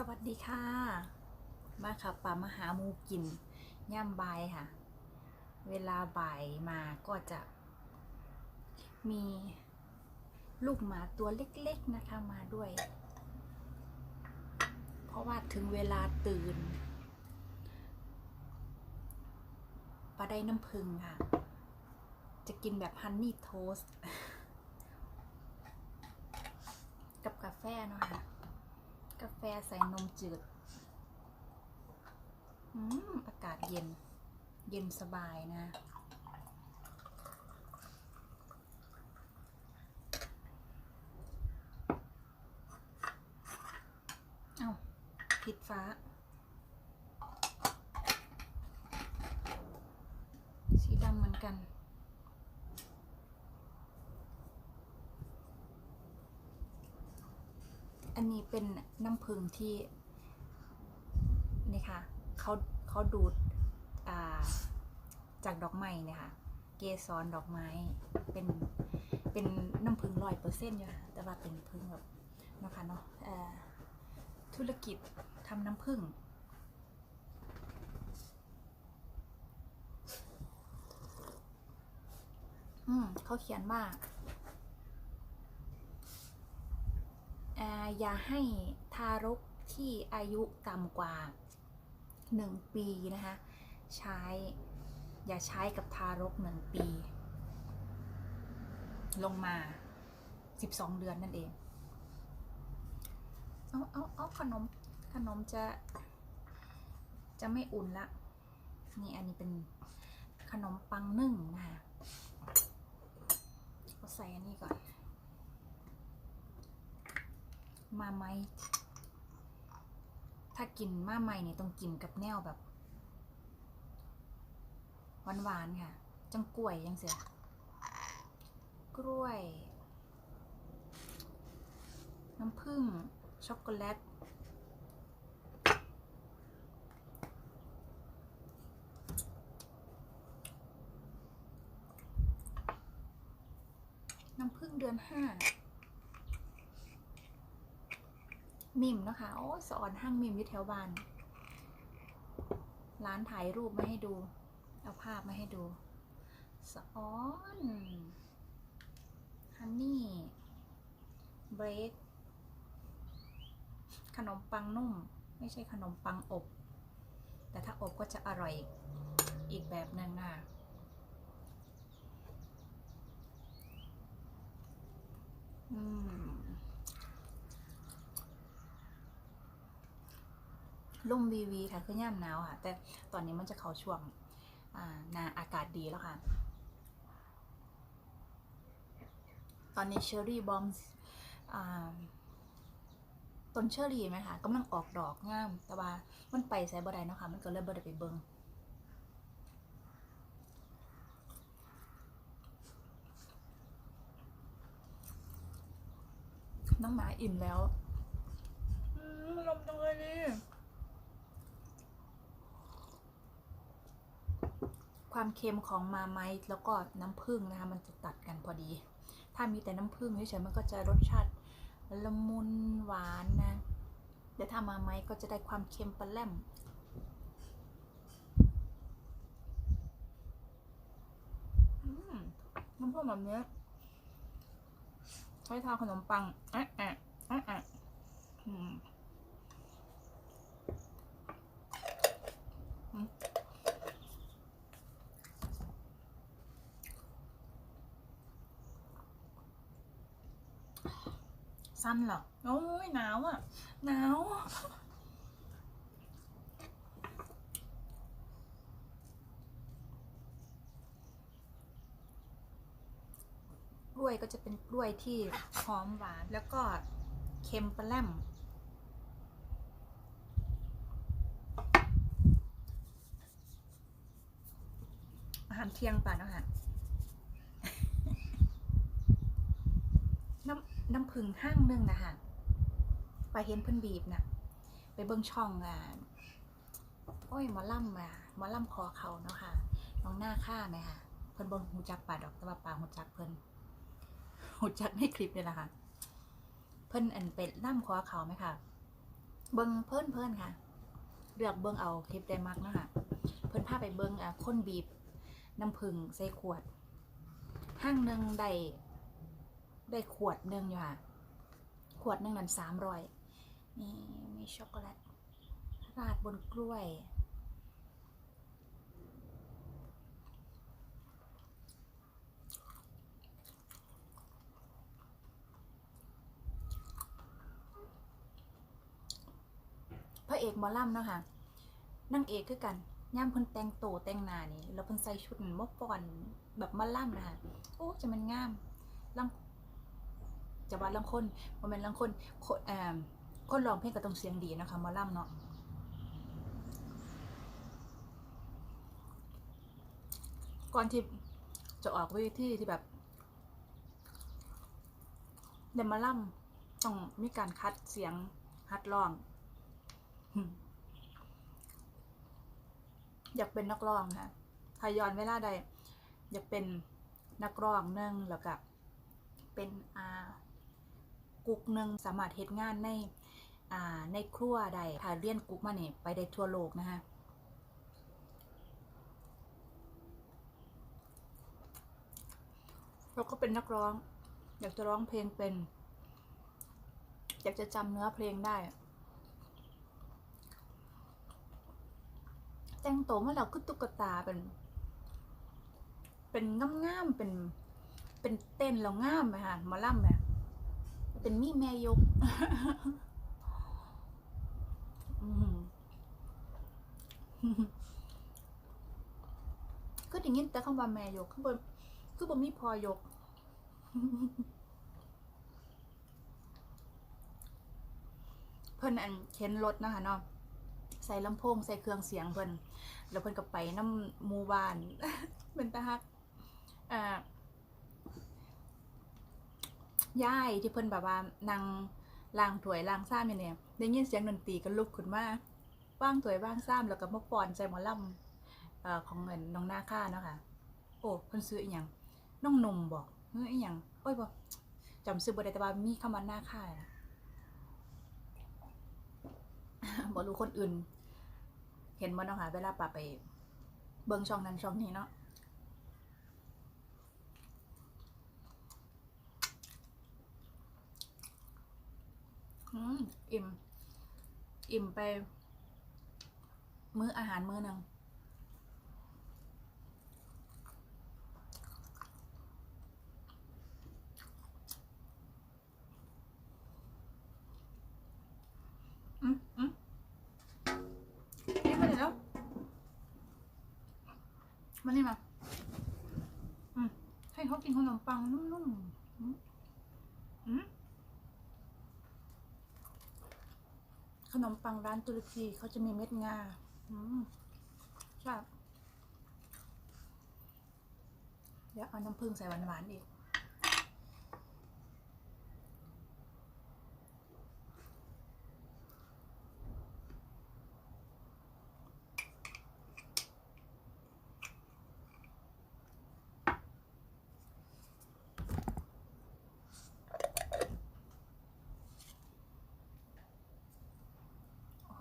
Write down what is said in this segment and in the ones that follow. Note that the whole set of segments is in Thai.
สวัสดีค่ะ มาค่ะป่ามหามูกินย่ำบายค่ะ เวลาบ่ายมาก็จะมีลูกหมาตัวเล็กๆนะคะมาด้วย เพราะว่าถึงเวลาตื่นปลาได้น้ำผึ้งค่ะ จะกินแบบฮันนี่โทสกับกาแฟเนาะค่ะ กาแฟใส่นมจืด อืม อากาศเย็น เย็นสบายนะ เอ้าผิดฟ้า สีดำเหมือนกัน อันนี้เป็นน้ำผึ้งที่นี่ค่ะเขาเขาดูดจากดอกไม้เนี่ยค่ะ เกสรดอกไม้เป็นเป็นน้ำผึ้งร้อยเปอร์เซ็นต์อยู่ค่ะแต่ว่าเป็นผึ้งแบบนะคะเนาะธุรกิจทำน้ำผึ้งอืมเขาเขียนว่า อย่าให้ทารกที่อายุต่ำกว่า 1 ปีนะคะ ใช้ อย่าใช้กับทารก 1 ปี ลงมา 12 เดือนนั่นเอง เอาเอาเอาขนม ขนมจะ จะไม่อุ่นละ นี่อันนี้เป็นขนมปังนึ่งนะคะเอาใส่อันนี้ก่อน มาไหมถ้ากินมาใหมเนี่ยต้องกินกับแนวแบบหวานๆค่ะ จังกล้วยยังเสียกล้วย น้ำผึ้งช็อกโกแลตน้ำผึ้งเดือนห้า มิมนะคะโอ้สอนห้างมิมอยู่แถวบ้าน ร้านถ่ายรูปมาให้ดู เอาภาพมาให้ดู สอนฮันนี่เบรกขนมปังนุ่ม ไม่ใช่ขนมปังอบ แต่ถ้าอบก็จะอร่อยอีกแบบหนึ่งค่ะอืม ร่มวีวีค่ะคือย่ำหนาวค่ะ แต่ตอนนี้มันจะเข้าช่วงหนาอากาศดีแล้วค่ะ ตอนนี้เชอร์รี่บอมต้นเชอร์รี่ไหมคะกำลังออกดอกงาม แต่ว่ามันไปใส่บ่ได้เนาะค่ะ มันก็เลยบ่ได้ไปเบิงน้องหมาอิ่มแล้วลมจังเลยนี่ ความเค็มของมาไมต์แล้วก็น้ำผึ้งนะคะมันจะตัดกันพอดี ถ้ามีแต่น้ำผึ้งเฉยๆมันก็จะรสชาติละมุนหวานนะแต่ถ้ามาไมต์ก็จะได้ความเค็มปลาแล่มน้ำผึ้งแบบนี้ใช้ทาขนมปังแอะแอะแอะแอะอืม สั้นหรอโอ้ยหนาวอะ หนาว กล้วยก็จะเป็นกล้วยที่หอมหวานแล้วก็เค็มปลาแลมอาหารเที่ยงป่ะนะคะ น้ำผึ้งห้างนึงนะคะไปเห็นเพิ่อนบีบน่ะไปเบิ่งช่องอะโอ้ยหมอล่ำอะหมอล่ำคอเขาเนาะค่ะน้องหน้าค่าไหมคะเพิ่อนบ่หูจักป่าดอกต่ว่าป่าหูจักเพิ่อนหูจักในคลิปนี่แหละคะเพิ่อนอันเป็นล่ำคอเขาไหมคะเบิงเพิ่อนเพิ่อนค่ะเลือกเบิงเอาคลิปได้มากนะคะเพิ่อนพาไปเบิงอะค้นบีบน้ำผึ้งใส่ขวดห้างหนึ่งได้ ได้ขวดหนึ่งอยู่ค่ะ ขวดหนึ่งนั้นสามร้อยนี่มีช็อกโกแลตราดบนกล้วย พระเอกหมอลำเนาะค่ะนางเอกคือกันย่ามเพิ่นแต่งโตแต่งหน้านี่แล้วเพิ่นใส่ชุดมอป่อนแบบมาล่ำนะคะโอ้จะมันงามลัง จะว่าลังคนบ่แม่นลังคนคนเอ่อคนร้องเพลงก็ต้องเสียงดีนะคะมอลำเนาะก่อนที่จะออกเวทีที่แบบเดนมาล่ำต้องมีการคัดเสียงฮัดร้อง อยากเป็นนักร้องค่ะถ้ายอนเวลาใด อยากเป็นนักร้องหนึ่องแล้วก็เป็นอา กุ๊กหนึ่งสามารถเฮ็ดงานในอ่าในครัวใดถ้าเรียนกุ๊กมาเนี่ยไปได้ทั่วโลกนะคะแล้วก็เป็นนักร้อง อยากจะร้องเพลงเป็น อยากจะจำเนื้อเพลงได้ แต่งตัวเมาแล้วก็ตุ๊กตาเป็น เป็นง่ามๆเป็นเป็นเต้นแล้วง่ามไหมคะมาล่ำไหม เป็นมีแม่ยกก็อย่างนี้แต่คำว่าแม่ยกคือบ่คือบ่มีพอยกเพิ่นอันเข็นรถนะคะเนาะใส่ลำโพงใส่เครื่องเสียงเพิ่นแล้วเพิ่นก็ไปน้ำมูบานเป็นตาฮักอ่า ย่ายที่เพิ่นแบบว่านางล้างถ้วยล้างซ้ำอย่างเนี้ยได้ยินเสียงดนตรีก็ลุกขึ้นมาว่างถ้วยว่างซ้ำแล้วก็มาป้อนใจหมอลำเอ่อของเงินน้องหน้าค่าเนาะค่ะ โอ้เพิ่นซื้ออีหยังน้องนมบอกเฮ้ยอีหยังโอ้ยบ่จำซื้อบ่ได้แต่ว่ามีคำว่าหน้าค่านะบ่รู้คนอื่น เห็นบ่เนาะค่ะเวลาป่าไป เบิ่งช่องนั้นช่องนี้เนาะ อิ่ม อิ่มไป มื้ออาหารมื้อหนึ่งอืมอืมนี่มาเดี๋ยวมานี่มา อืม ให้เขากินขนมปังนุ่มๆอืมอืมข นมปังร้านตุรกีเขาจะมีเม็ดงาอืมใช่บเดี๋ยวเอาน้ำผึ้งใส่หวานๆอีก โอ้โห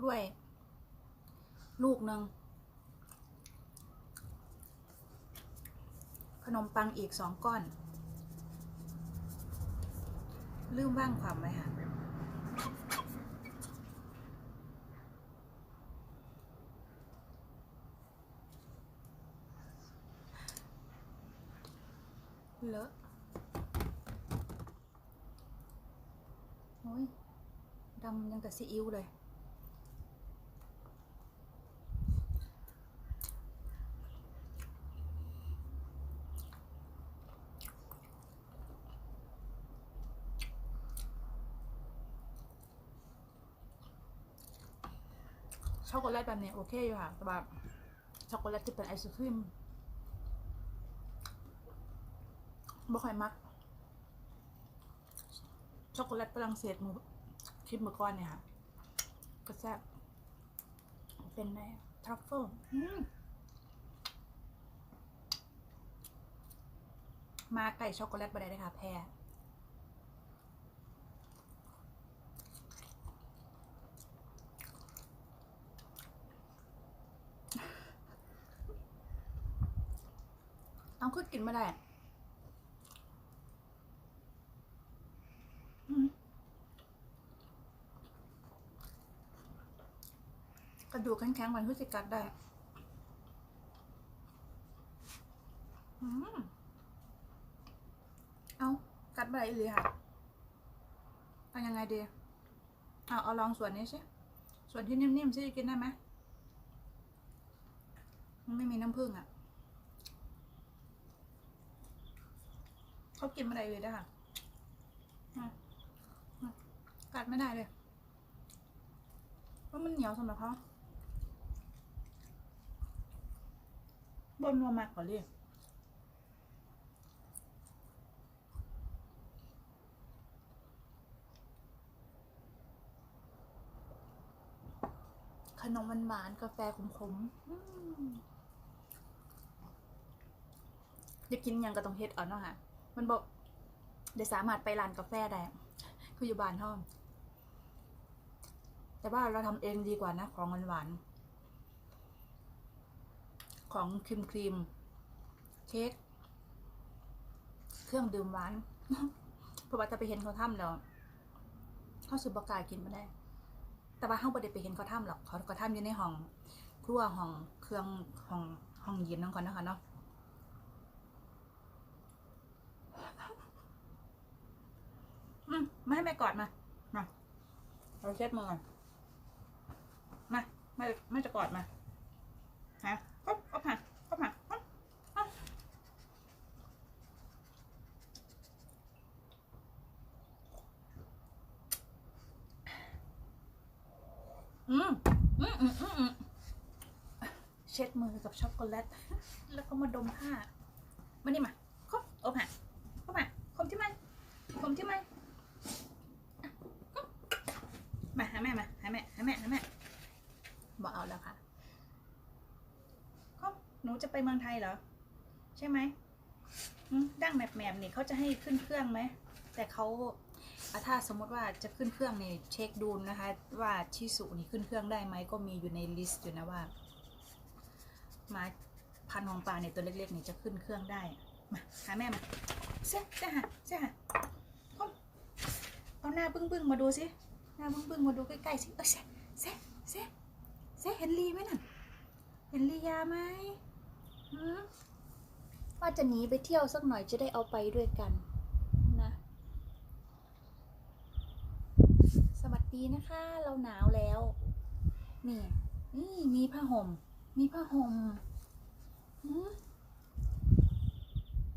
กล้วย ลูกหนึ่ง ขนมปังอีกสองก้อน ลืมว่างความไว้ค่ะเลอะโอ้ยดำยังกับซีอิ๊วเลย ช็อกโกแลตแบบนี้โอเคอยู่ค่ะแต่แบบช็อกโกแลตที่เป็นไอศครีมบ่ค่อยมัก ช็อกโกแลตฝรั่งเศสมือคลิปเมื่อก่อนเนี่ยค่ะ ก็แซ่บเป็นในทรัฟเฟิลมาไก่ช็อกโกแลตไปได้เลยค่ะแพ้ คือกินไม่ได้กระดูกแข็งๆมันคือสิกัดได้เอากัดไปเลยค่ะเอายังไงดีเอาเอาลองส่วนนี้สิส่วนที่นิ่มๆสิกินได้ไหมมันไม่มีน้ำผึ้งอะ เขากินไม่ได้เลยนะคะอะอะกัดไม่ได้เลยเพราะมันเหนียวสำหรับเขาบนนัวมากกว่าเลยขนมหวานๆกาแฟขมๆอืมอยากกินหยังก็ต้องเฮ็ดเอาเนาะค่ะ มันบอกเดี๋ยวสามารถไปร้านกาแฟได้คืออยู่บ้านห้องแต่ว่าเราทำเองดีกว่านะ ของหวานๆของครีมครีมเค้กเครื่องดื่มหวานเพราะว่าจะไปเห็นเขาทำแล้วเขาสุบกายกินม่ได้ แต่ว่าเขาไม่ได้ไปเห็นเขาทำหรอกเขาเขาทำอยู่ในห้องครัวห้องเครื่องห้องห้องเย็นนั่นก่อนนะคะเนาะ อืมไม่ให้แม่ กอดมา มา เราเช็ดมือก่อน มาไม่ไม่จะกอดมา ฮะก็ก็มาก็มาก็ก็อืมอืมอืมอืมอืมเช็ดมือกับช็อกโกแลต แล้วก็มาดมผ้ามานี่มาครบโอ้ผ่าเข้ามาคมที่มันคมที่มัน มาหาแม่มาหาแม่หาแม่หาแม่บอกเอาแล้วค่ะก็หนูจะไป เมืองไทยเหรอ ใช่ไหมดั้งแมบแมบนี่เขาจะให้ขึ้นเครื่องไหม แต่เขาถ้าสมมติว่าจะขึ้นเครื่องนี่เช็คดูนะคะ ว่าชิสุนี่ขึ้นเครื่องได้ไหมก็มีอยู่ในลิสต์อยู่นะว่าหมาพันธุ์ของปลาเนี่ยตัวเล็กๆนี่จะขึ้นเครื่องได้ มาหาแม่มาเซ่เซ่หาเซ่หาเอาเอาหน้าบึ้งบึ้งๆมาดูสิหน้าบึ้งบึ้งๆมาดูใกล้ๆสิเออเซ่เซ่เซ่เซ่เห็นลีไหมน่ะเห็นลียาไหม ว่าจะหนีไปเที่ยวสักหน่อยจะได้เอาไปด้วยกันนะ สวัสดีนะคะ เราหนาวแล้ว นี่ นี่มีผ้าห่ม มีผ้าห่มหืม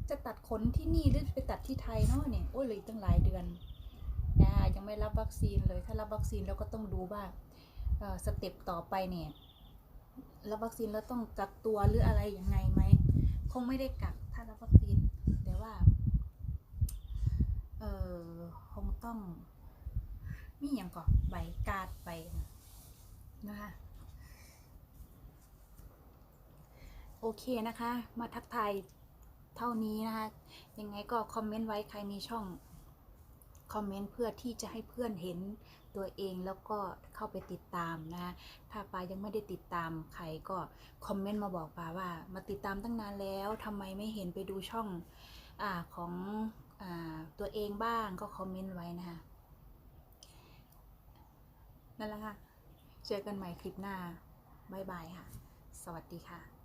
จะตัดขนที่นี่หรือไปตัดที่ไทยเนาะเนี่ยโอ้ยเลยตั้งหลายเดือนยังไม่รับวัคซีนเลย ถ้ารับวัคซีนแล้วก็ต้องดูว่าสเต็ปต่อไปเนี่ย รับวัคซีนแล้วต้องกักตัวหรืออะไรยังไงไหมคงไม่ได้กักถ้ารับวัคซีน แต่ว่า เออคงต้อง มีอย่างก่อนใบการ์ดไปนะคะโอเคนะคะ มาทักทายเท่านี้นะคะ ยังไงก็คอมเมนต์ไว้ใครมีช่อง คอมเมนต์เพื่อที่จะให้เพื่อนเห็นตัวเองแล้วก็เข้าไปติดตามนะถ้าปายังไม่ได้ติดตามใครก็คอมเมนต์มาบอกปาว่า มาติดตามตั้งนานแล้วทำไมไม่เห็นไปดูช่องอของอตัวเองบ้างก็คอมเมนต์ไว้นะคะนั่นแหละค่ะ เจอกันใหม่คลิปหน้า บ๊ายบายค่ะ สวัสดีค่ะ